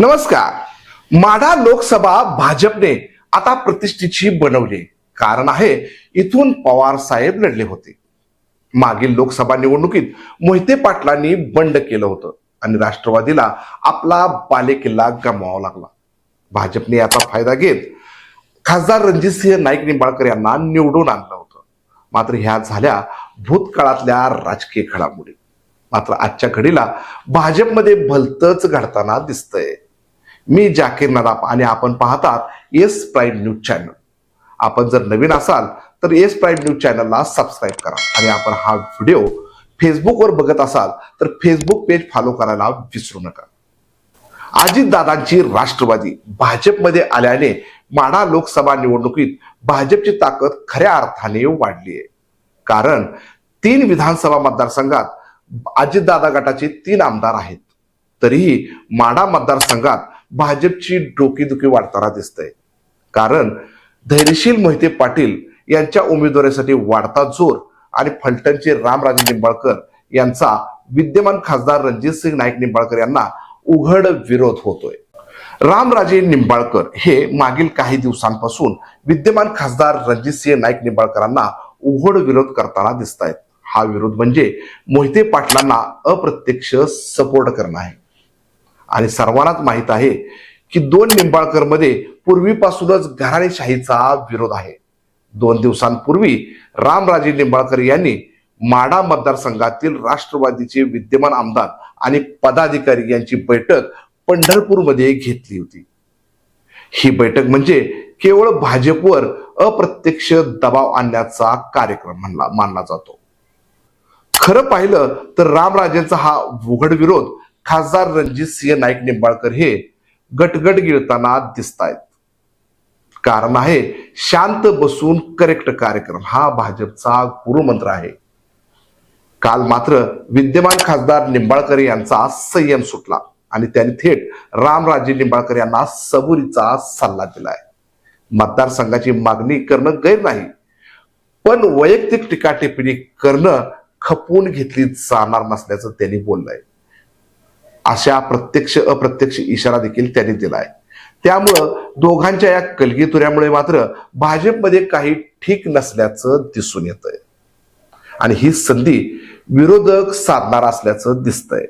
नमस्कार. माढा लोकसभा भाजपने आता प्रतिष्ठेची बनवली. कारण आहे इथून पवार साहेब लढले होते. मागील लोकसभा निवडणुकीत मोहिते पाटलांनी बंड केलं होतं आणि राष्ट्रवादीला आपला बालेकिल्ला गमवावा लागला. भाजपने याचा फायदा घेत खासदार रणजितसिंह नाईक निंबाळकर यांना निवडून आणलं होतं. मात्र ह्या झाल्या भूतकाळातल्या राजकीय घडामोडी. मात्र आजच्या घडीला भाजपमध्ये भलतच घडताना दिसतंय. मी जाकीर नदाप आणि आपण पाहतात येस प्राईम न्यूज चॅनल. आपण जर नवीन असाल तर येस प्राईम न्यूज चॅनलला सबस्क्राईब करा आणि आपण हा व्हिडिओ फेसबुकवर बघत असाल तर फेसबुक पेज फॉलो करायला विसरू नका. अजितदादांची राष्ट्रवादी भाजपमध्ये आल्याने माढा लोकसभा निवडणुकीत भाजपची ताकद खऱ्या अर्थाने वाढली आहे. कारण तीन विधानसभा मतदारसंघात अजितदादा गटाचे तीन आमदार आहेत. तरीही माढा मतदारसंघात भाजपची डोकेदुखी वाढताना दिसतंय. कारण धैर्यशील मोहिते पाटील यांच्या उमेदवारीसाठी वाढता जोर आणि फलटणचे रामराजे निंबाळकर यांचा विद्यमान खासदार रणजित सिंग नाईक निंबाळकर यांना उघड विरोध होतोय. रामराजे निंबाळकर हे मागील काही दिवसांपासून विद्यमान खासदार रणजितसिंह नाईक निंबाळकरांना उघड विरोध करताना दिसत आहेत हा विरोध म्हणजे मोहिते पाटलांना अप्रत्यक्ष सपोर्ट करणं आहे. आणि सर्वांनाच माहीत आहे की दोन निंबाळकरमध्ये पूर्वीपासूनच घराणेशाहीचा विरोध आहे. दोन दिवसांपूर्वी रामराजे निंबाळकर यांनी माडा मतदारसंघातील राष्ट्रवादीचे विद्यमान आमदार आणि पदाधिकारी यांची बैठक पंढरपूरमध्ये घेतली होती. ही बैठक म्हणजे केवळ भाजपवर अप्रत्यक्ष दबाव आणण्याचा कार्यक्रम म्हणला मानला जातो. खरं पाहिलं तर रामराजेंचा हा उघड विरोध खासदार रणजित सिंह नाईक निंबाळकर हे गटगट गिळताना दिसत आहेत कारण आहे शांत बसून करेक्ट कार्यक्रम हा भाजपचा गुरुमंत्र आहे. काल मात्र विद्यमान खासदार निंबाळकर यांचा संयम सुटला आणि त्यांनी थेट रामराजे निंबाळकर यांना सबुरीचा सल्ला दिलाय. मतदारसंघाची मागणी करणं गैर नाही पण वैयक्तिक टीका टिप्पणी करणं खपवून घेतली जाणार नसल्याचं त्यांनी बोललंय. अशा प्रत्यक्ष अप्रत्यक्ष इशारा देखील त्यांनी दिलाय. त्यामुळं दोघांच्या या कलगीतुऱ्यामुळे मात्र भाजपमध्ये काही ठीक नसल्याचं दिसून येतंय. आणि ही संधी विरोधक साधणार असल्याचं दिसतंय.